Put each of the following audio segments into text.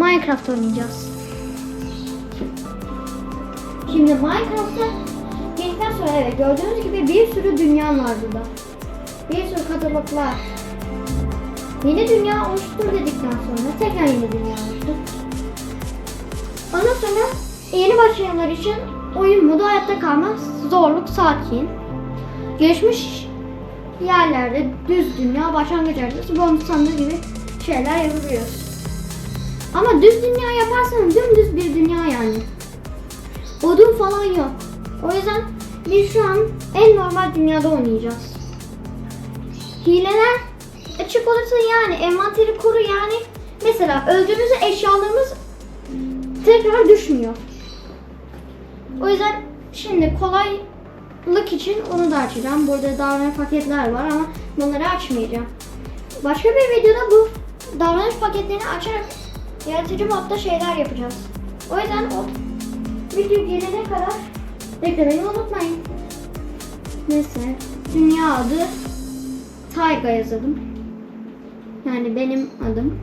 Minecraft oynayacağız. Şimdi Minecraft'a girdikten sonra evet gördüğünüz gibi bir sürü dünya var burada. Bir sürü katılıklar. Yeni dünya oluştur dedikten sonra tekrar yeni dünya oluştur. Ondan sonra yeni başlayanlar için oyun modu hayatta kalma, zorluk sakin. Gelişmiş yerlerde düz dünya, başlangıç haritası, bonus sandığı gibi şeyler yapabiliyoruz. Ama düz dünya yaparsanız dümdüz bir dünya yani. Odun falan yok. O yüzden biz şu an en normal dünyada oynayacağız. Hileler açık olursa yani envanteri koru yani mesela öldüğümüzde eşyalarımız tekrar düşmüyor. O yüzden şimdi kolaylık için onu da açacağım. Burada davranış paketler var ama bunları açmayacağım. Başka bir videoda bu davranış paketlerini açarak yaratıcı modda şeyler yapacağız. O yüzden o video gelene kadar beklemeyi unutmayın. Neyse, dünya adı Tayga yazalım. Yani benim adım.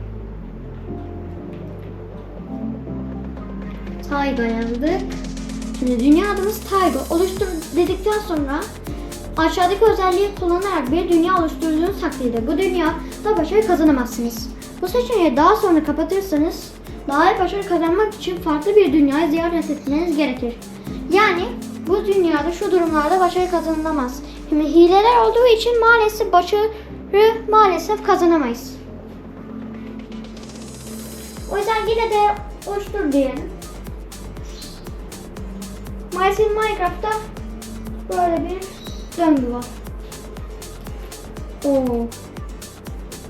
Tayga yazdık. Şimdi dünya adımız Tayga. Oluştur dedikten sonra aşağıdaki özelliği kullanarak bir dünya oluşturduğunuz takdirde bu dünyada başarı kazanamazsınız. Bu seçeneği daha sonra kapatırsanız daha iyi başarı kazanmak için farklı bir dünyayı ziyaret etmeniz gerekir. Yani bu dünyada şu durumlarda başarı kazanılamaz. Şimdi hileler olduğu için maalesef başarı maalesef kazanamayız. O yüzden yine de oluştur diyelim. Maalesef Minecraft'ta böyle bir döngü var. Oo.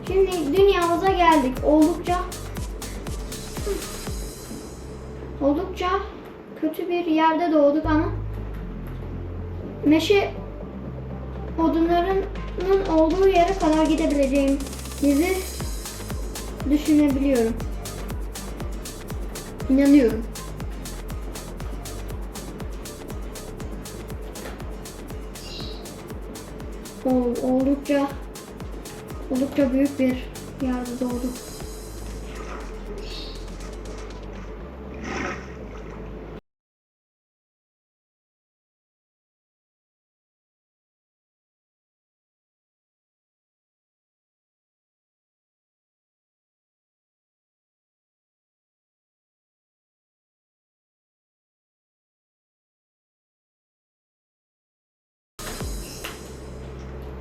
Şimdi dünyamıza geldik. Oldukça oldukça kötü bir yerde doğduk ama meşe odunlarının olduğu yere kadar gidebileceğimizi düşünebiliyorum. İnanıyorum. Oldukça oldukça büyük bir yerde doğduk.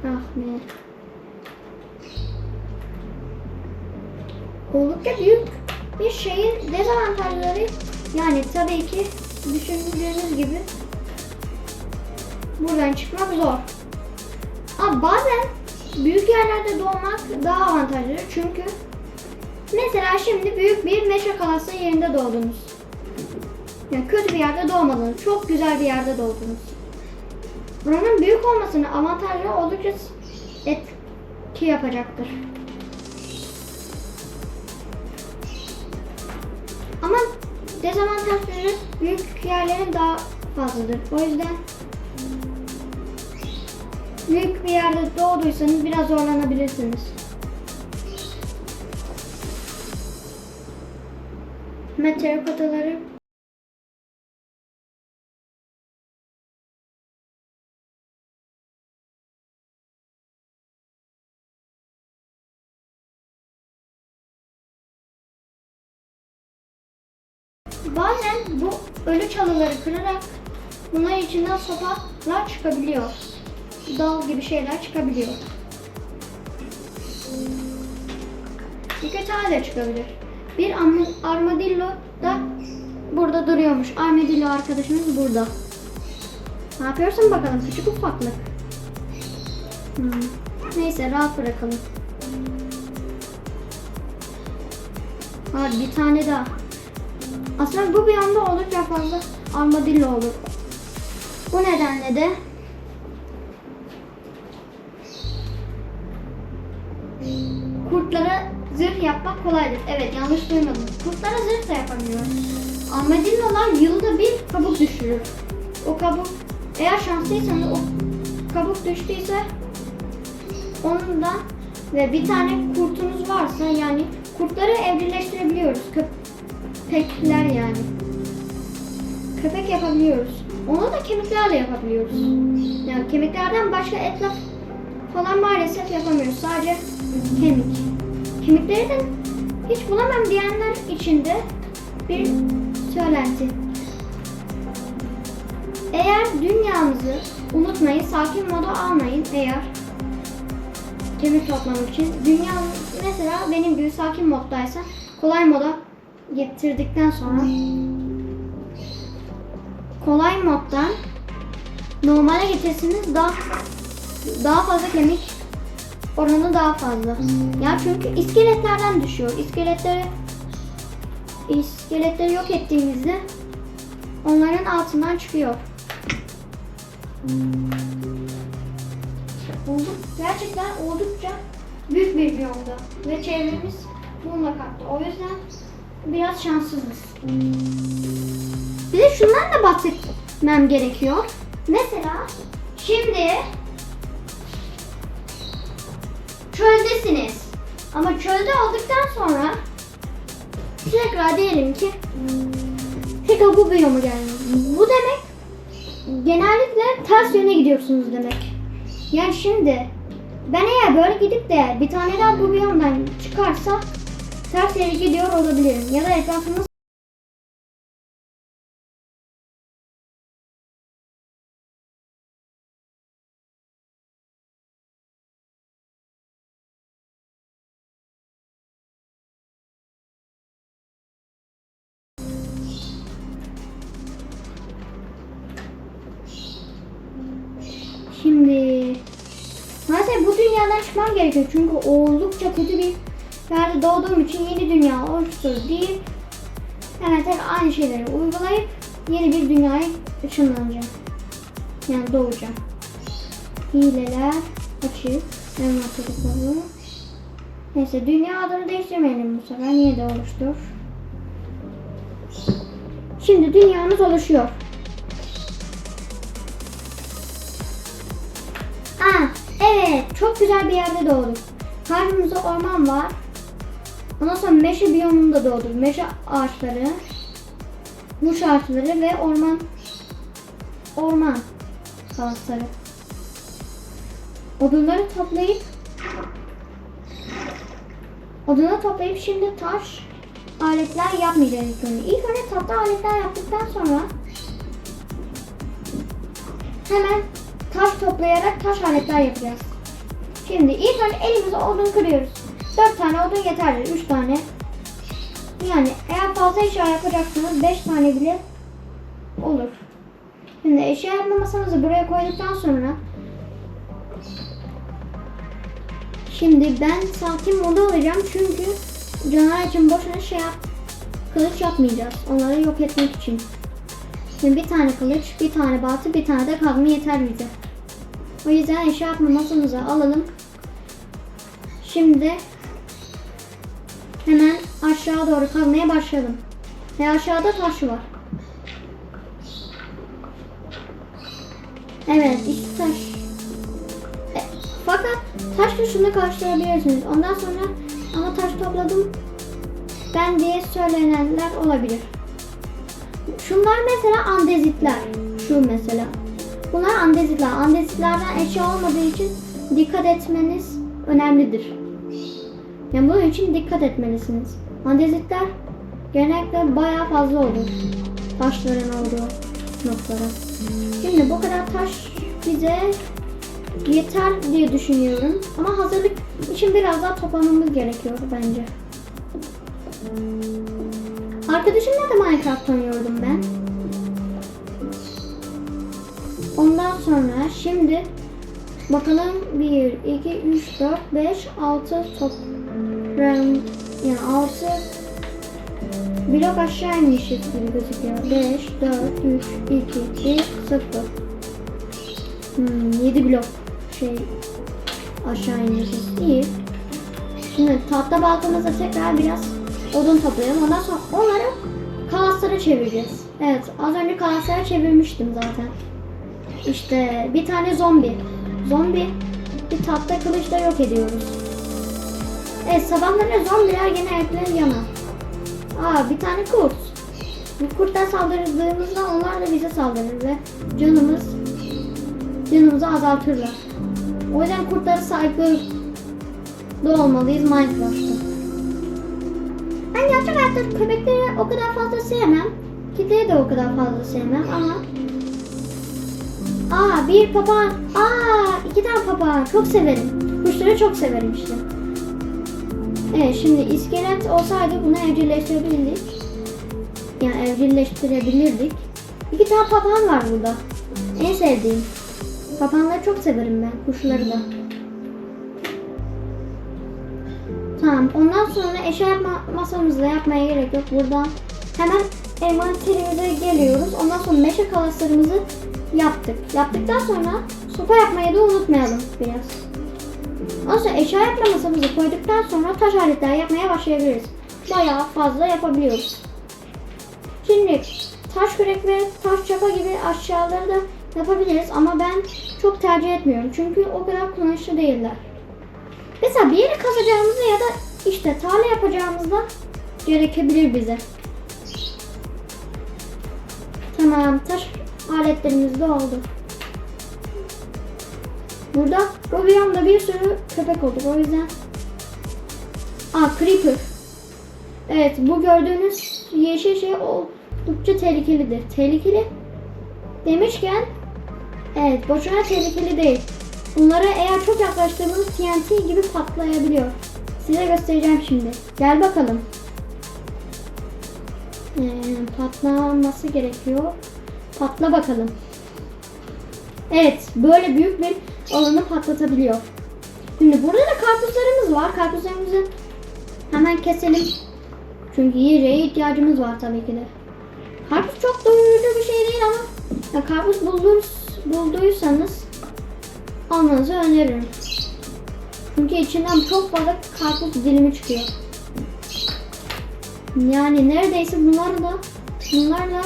Ah be. Oldukça büyük bir şeyin dezavantajları yani tabii ki düşündüğünüz gibi buradan çıkmak zor. Ama bazen büyük yerlerde doğmak daha avantajlı çünkü mesela şimdi büyük bir meşe kalası yerinde doğdunuz. Yani kötü bir yerde doğmadınız. Çok güzel bir yerde doğdunuz. Buranın büyük olmasının avantajı oldukça etki yapacaktır. Dezavantajları büyük yerlerin daha fazladır. O yüzden büyük bir yerde doğduysanız biraz zorlanabilirsiniz. Meteor odaları ölü çalıları kırarak bunların içinden sopalar çıkabiliyor. Dal gibi şeyler çıkabiliyor. Bir tane de çıkabilir. Bir armadillo da burada duruyormuş. Armadillo arkadaşımız burada. Ne yapıyorsun bakalım küçük ufaklık. Hmm. Neyse rahat bırakalım. Ha bir tane daha. Aslında bu biyomda oldukça fazla armadillo olur. Bu nedenle de kurtlara zırh yapmak kolaydır. Evet yanlış duymadım. Kurtlara zırh da yapabiliyoruz. Armadillolar yılda bir kabuk düşürür. O kabuk eğer şanslıysanız o kabuk düştüyse ondan ve bir tane kurtunuz varsa yani kurtları evcilleştirebiliyoruz. Köpekler yani. Köpek yapabiliyoruz. Onu da kemiklerle yapabiliyoruz. Yani kemiklerden başka etle falan maalesef yapamıyoruz. Sadece kemik. Kemikleri de hiç bulamam diyenler için de bir söylenti. Eğer dünyanızı unutmayın, sakin moda almayın eğer kemik toplamak için. Dünya mesela benim gibi sakin moddaysa kolay moda getirdikten sonra kolay moddan normale getirseniz daha daha fazla kemik oranı daha fazla. Ya çünkü iskeletlerden düşüyor. İskeletleri iskeletleri yok ettiğimizde onların altından çıkıyor. Olduk, gerçekten oldukça büyük bir biyomda ve çevremiz bununla kaplı. O yüzden biraz şanssızız. Bir de şundan da bahsetmem gerekiyor. Mesela şimdi çöldesiniz. Ama çölde olduktan sonra tekrar diyelim ki tekrar bu biyoma geldiniz. Bu demek genellikle ters yöne gidiyorsunuz demek. Yani şimdi ben eğer böyle gidip de bir tane daha bu biyomdan çıkarsa ters yere gidiyor olabilirim. Ya da etrafımız Şimdi maalesef bu dünyadan çıkmam gerekiyor çünkü oldukça kötü bir yerde doğduğum için yeni dünya oluştur deyip hemen tek aynı şeyleri uygulayıp yeni bir dünyaya ışınlanacağım. Yani doğacağım. Hileler açık. Envanter. Neyse dünya adını değiştirmeyelim bu sefer. Niye de oluştur. Şimdi dünyamız oluşuyor. Aa, evet. Çok güzel bir yerde doğduk. Karşımızda orman var. Ondan sonra meşe biyomunda doğduk. Meşe ağaçları, muş ağaçları ve orman orman ağaçları. Odunları toplayıp odunu toplayıp şimdi taş aletler yapmayacağız ilk. İlk önce tatlı aletler yaptıktan sonra hemen taş toplayarak taş aletler yapacağız. Şimdi ilk önce elimize odun kırıyoruz. 4 tane odun yeterli. 3 tane. Yani eğer fazla eşya yapacaksanız 5 tane bile olur. Şimdi eşya yapma masamızı buraya koyduktan sonra Şimdi ben sakin moda olacağım çünkü canavar için boşuna şey yap kılıç yapmayacağız. Onları yok etmek için. Şimdi bir tane kılıç, bir tane balta, bir tane de kazma yeter bize. O yüzden eşya yapma masamızı alalım. Şimdi hemen aşağı doğru kazmaya başlayalım. Ve aşağıda taş var. Evet, işte taş. E, fakat taşla şunu karşılayabilirsiniz. Ondan sonra ama taş topladım ben diye söylenenler olabilir. Şunlar mesela andezitler. Şu mesela. Bunlar andezitler. Andezitlerden eşya olmadığı için dikkat etmeniz önemlidir. Yani bunun için dikkat etmelisiniz. Andezitler genellikle bayağı fazla olur. Taşların olduğu noktalara. Şimdi bu kadar taş bize yeter diye düşünüyorum. Ama hazırlık için biraz daha toplamamız gerekiyor bence. Arkadaşımla da Minecraft oynuyordum ben. Ondan sonra şimdi bakalım 1, 2, 3, 4, 5, 6 top yani 6 blok aşağı inmişiz gibi gözüküyor. 5, 4, 3, 2, 1, 0. Hmm, 7 blok şey aşağı inmişiz. İyi. Şimdi tahta baltamızda tekrar biraz odun toplayalım. Ondan sonra onları kalaslara çevireceğiz. Evet az önce kalaslara çevirmiştim zaten. İşte bir tane zombi. Zombi bir tahta kılıçla yok ediyoruz. Evet sabahları zombiler genellikle yanar. Aa bir tane kurt. Bu kurttan saldırdığımızda onlar da bize saldırır ve canımız canımızı azaltırlar. O yüzden kurtları saygılı olmalıyız Minecraft'ta. Ben gerçek hayatta köpekleri o kadar fazla sevmem. Kedileri de o kadar fazla sevmem ama Aa bir papağan. Aa iki tane papağan. Çok severim. Kuşları çok severim işte. Evet şimdi iskelet olsaydı bunu evcilleştirebilirdik. Yani evcilleştirebilirdik. İki tane papağan var burada. En sevdiğim. Papağanları çok severim ben. Kuşları da. Tamam. Ondan sonra eşya yapma masamızda yapmaya gerek yok. Buradan hemen envanterimize geliyoruz. Ondan sonra meşe kalaslarımızı yaptık. Yaptıktan sonra sopa yapmayı da unutmayalım biraz. Sonra eşya yapma masamızı koyduktan sonra taş aletler yapmaya başlayabiliriz. Bayağı fazla yapabiliyoruz. Şimdi taş kürek ve taş çapa gibi aşağıları da yapabiliriz ama ben çok tercih etmiyorum. Çünkü o kadar kullanışlı değiller. Mesela bir yeri kazacağımızda ya da işte tarla yapacağımızda gerekebilir bize. Tamam taş aletlerimiz de oldu. Burada Robiyam'da bir sürü köpek olur. O yüzden Aa Creeper. Evet bu gördüğünüz yeşil şey oldukça tehlikelidir. Tehlikeli demişken evet boşuna tehlikeli değil. Bunlara eğer çok yaklaştığımız TNT gibi patlayabiliyor. Size göstereceğim şimdi. Gel bakalım. Ee, patlaması gerekiyor. Patla bakalım. Evet, böyle büyük bir alanı patlatabiliyor. Şimdi burada da karpuzlarımız var. Karpuzlarımızı hemen keselim. Çünkü yiyeceğe ihtiyacımız var tabii ki de. Karpuz çok doyurucu bir şey değil ama ya karpuz bulduysanız, bulduysanız almanızı öneririm. Çünkü içinden çok fazla karpuz dilimi çıkıyor. Yani neredeyse bunları da bunlarla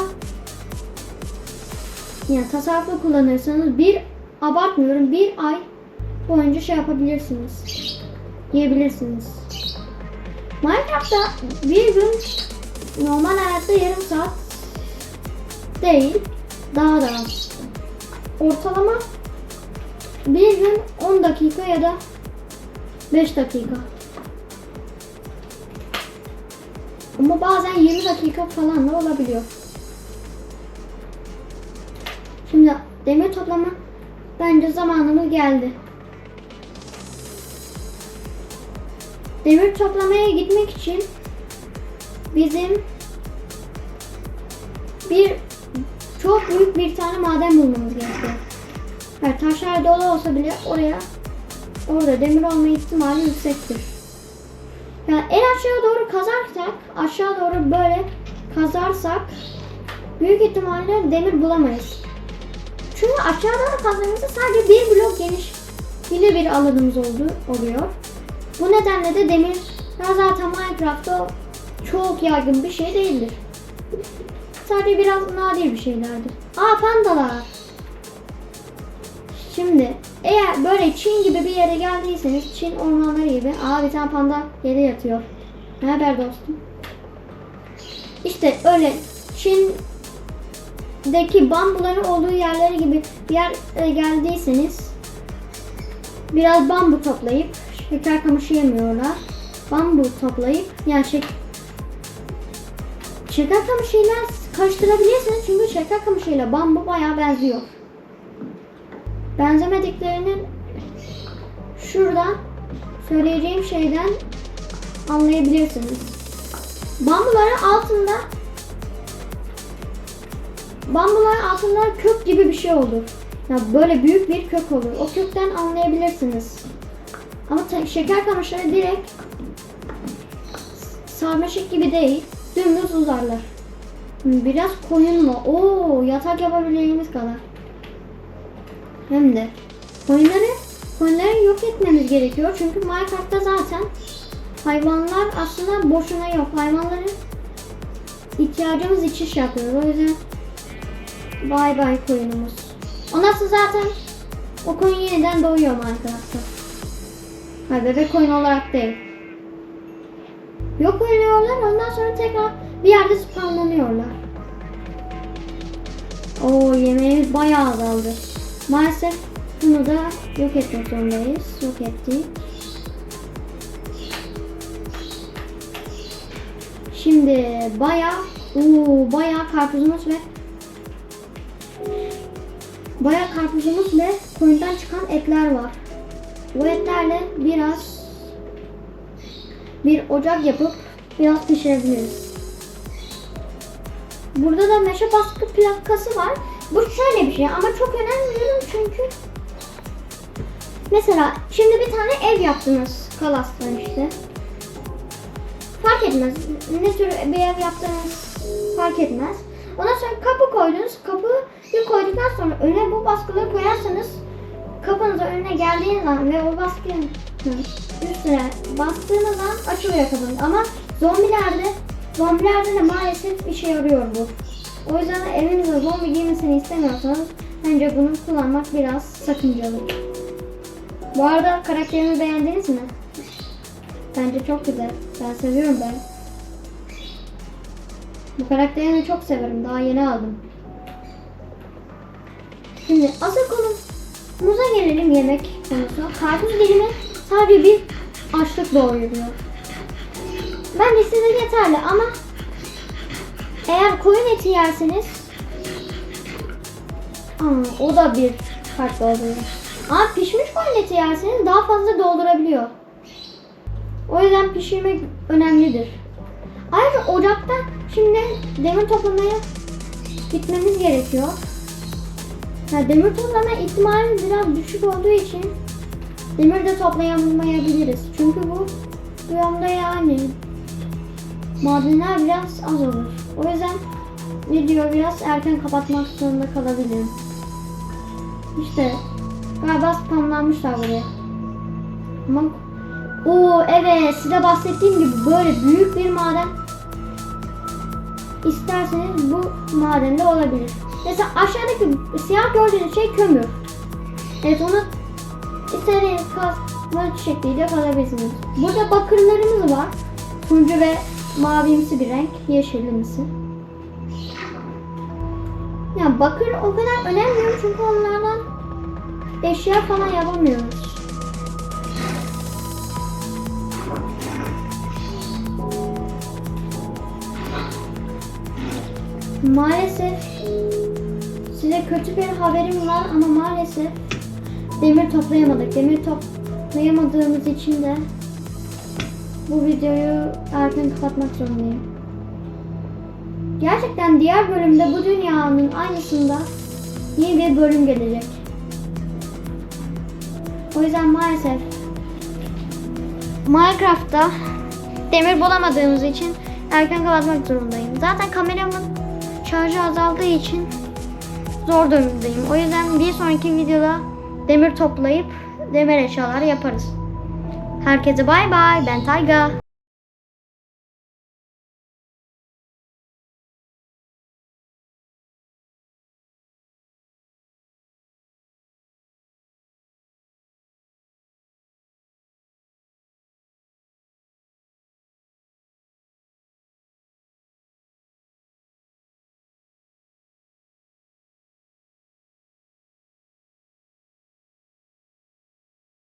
yani tasarruflu kullanırsanız bir abartmıyorum bir ay boyunca şey yapabilirsiniz. Yiyebilirsiniz. Minecraft'ta bir gün normal hayatta yarım saat değil daha da az. Ortalama bir gün 10 dakika ya da 5 dakika. Ama bazen 20 dakika falan da olabiliyor. Şimdi demir toplama bence zamanımız geldi. Demir toplamaya gitmek için bizim bir çok büyük bir tane maden bulmamız gerekiyor. Evet, taşlar dolu olsa bile oraya orada demir olma ihtimali yüksektir. Yani en aşağı doğru kazarsak, aşağı doğru böyle kazarsak büyük ihtimalle demir bulamayız. Çünkü aşağı doğru kazdığımızda sadece bir blok geniş bir alanımız oldu, oluyor. Bu nedenle de demir zaten Minecraft'ta çok yaygın bir şey değildir. Sadece biraz nadir bir şeylerdir. Aa pandalar. Şimdi eğer böyle Çin gibi bir yere geldiyseniz Çin ormanları gibi aa bir tane panda yere yatıyor. Ne haber dostum? İşte öyle Çin'deki bambuların olduğu yerleri gibi bir yer e, geldiyseniz biraz bambu toplayıp şeker kamışı yemiyorlar. Bambu toplayıp yani şek şeker kamışıyla karıştırabilirsiniz çünkü şeker kamışıyla bambu bayağı benziyor. Benzemediklerinin şuradan söyleyeceğim şeyden anlayabilirsiniz. Bambuların altında bambuların altında kök gibi bir şey olur. Ya böyle büyük bir kök olur. O kökten anlayabilirsiniz. Ama şeker kamışları direkt sarmaşık gibi değil. dümdüz uzarlar. Hmm, Biraz koyun mu? Oo, yatak yapabileceğimiz kadar. Hem de koyunları, koyunları yok etmemiz gerekiyor. Çünkü Minecraft'ta zaten hayvanlar aslında boşuna yok. Hayvanları ihtiyacımız için şey yapıyoruz. O yüzden bay bay koyunumuz. Ondan sonra zaten o koyun yeniden doğuyor Minecraft'ta. Ha, bebek koyun olarak değil. Yok oluyorlar ondan sonra tekrar bir yerde spawnlanıyorlar. Oo yemeğimiz bayağı azaldı. Maalesef bunu da yok etmek zorundayız. Yok ettik. Şimdi bayağı oo bayağı karpuzumuz ve bayağı karpuzumuz ve koyundan çıkan etler var. Bu etlerle biraz bir ocak yapıp biraz pişirebiliriz. Burada da meşe baskı plakası var. Bu şöyle bir şey ama çok önemli çünkü mesela şimdi bir tane ev yaptınız kalastan işte. Fark etmez. Ne tür bir ev yaptığınız fark etmez. Ondan sonra kapı koydunuz. Kapıyı koyduktan sonra önüne bu baskıları koyarsanız kapınızın önüne geldiğiniz zaman ve o baskının üstüne bastığınız an açılıyor kapınız. Ama zombilerde zombilerde de maalesef işe yarıyor bu. O yüzden evinizde zombi girmesini istemiyorsanız bence bunu kullanmak biraz sakıncalı. Bu arada karakterimi beğendiniz mi? Bence çok güzel. Ben seviyorum ben. Bu karakterini çok severim. Daha yeni aldım. Şimdi asıl konumuza gelelim yemek konusu. Karpuz dilimi sadece bir açlık doyuruyor. Bence size yeterli ama eğer koyun eti yerseniz Aa, o da bir kart dolduruyor. Ama pişmiş koyun eti yerseniz daha fazla doldurabiliyor. O yüzden pişirmek önemlidir. Ayrıca ocakta şimdi demir toplamaya gitmemiz gerekiyor. Ha, demir toplama ihtimalimiz biraz düşük olduğu için demir de toplayamayabiliriz. Çünkü bu biyomda yani madenler biraz az olur. O yüzden video biraz erken kapatmak zorunda kalabilirim. İşte galiba spamlanmışlar buraya. Ama Oo evet size bahsettiğim gibi böyle büyük bir maden isterseniz bu madende olabilir. Mesela aşağıdaki siyah gördüğünüz şey kömür. Evet onu istediğiniz kazma şekliyle kazabilirsiniz. Burada bakırlarımız var. Turuncu ve mavimsi bir renk, yeşilimsi. Ya bakır o kadar önemli çünkü onlardan eşya falan yapamıyoruz. Maalesef size kötü bir haberim var ama maalesef demir toplayamadık. Demir toplayamadığımız için de bu videoyu erken kapatmak zorundayım. Gerçekten diğer bölümde bu dünyanın aynısında yeni bir bölüm gelecek. O yüzden maalesef Minecraft'ta demir bulamadığımız için erken kapatmak zorundayım. Zaten kameramın şarjı azaldığı için zor durumdayım. O yüzden bir sonraki videoda demir toplayıp demir eşyalar yaparız. Herkese bay bay. Ben Tayga.